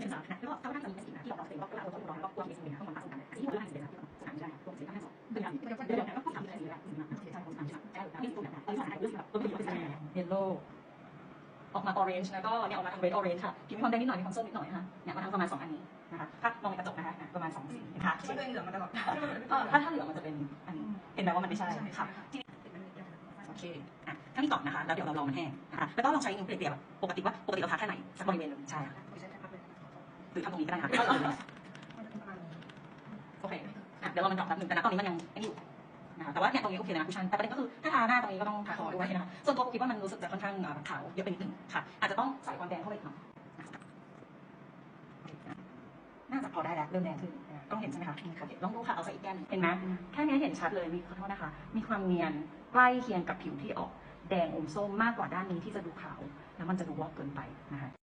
เป็นสามนะแล้วก็เขาน่าจะมีสีนะที่บอกเราเป็นว่าเราต้องร้อนก็กลัวมีสีนะต้องมาตั้งสูงนะที่หัวเรื่องสีนะสามใช่รวมสีทั้งสองเดือนเดือนเดือนก็สามเดือนสีละใช่ผมสามใช่ใช่ที่ตัวแบบเออสามเดือนแบบตัวเป็นสีเยลโล่ออกมาออเรนจ์แล้วก็เนี่ยออกมาทางเรดออเรนจ์ค่ะกินมีความแดงนิดหน่อยมีความส้มนิดหน่อยค่ะเนี่ยมาทางประมาณสองอันนี้นะคะถ้ามองในกระจกนะคะประมาณสองสีค่ะคิดว่าตัวเองเหลืองมาตลอดถ้าถ้าเหลืองมันจะเป็นอันนี้เห็นไหมว่ามันไม่ใช่ค่ะโอเคอะถ้านี่ก่อนนะคะ แล้วเดี๋ยวเราลองมันแห้งนะคะแล้วก็ลองใช้นิ้วเปรียบๆปกติว่าปกติเราทาแค่ไหนสักบริเวณหนึ่งใช่ค่ะห รือทำตรงนี้ก็ได้ค่ะโอเคอะเดี๋ยวเรามันดรอปแป๊บนึงแต่ตอนนี้มันยังไอ้นี่อยู่นะคะแต่ว่าเนี่ยตรงนี้โอเคนะคุชชั่นแต่ประเด็นก็คือถ้าทาหน้าตรงนี้ก็ต้องทาคอด้วยนะคะส่วนตัวคิดว่ามันรู้สึกจะค่อนข้างขาวเยอะไปนิดนึงค่ะ อาจจะต้องใส่ความแดงเข้าไปอีกหน่อยน่าจะพอได้แล้วเริ่มแดงขึ้นอะกล้องเห็นใช่ไหมคะโอเคลองดูค่ะเอาใส่อีกแก้มหนึ่งเห็นไหมแค่นี้เห็นชัดเลยมีขอโทษนะคะ มีความเนียนใกล้เคียงกับผิวที่ออก แดงอมส้มมากกว่าด้านนี้ที่จะดูขาวแล้วมันจะดูวอกเกินไปนะคะ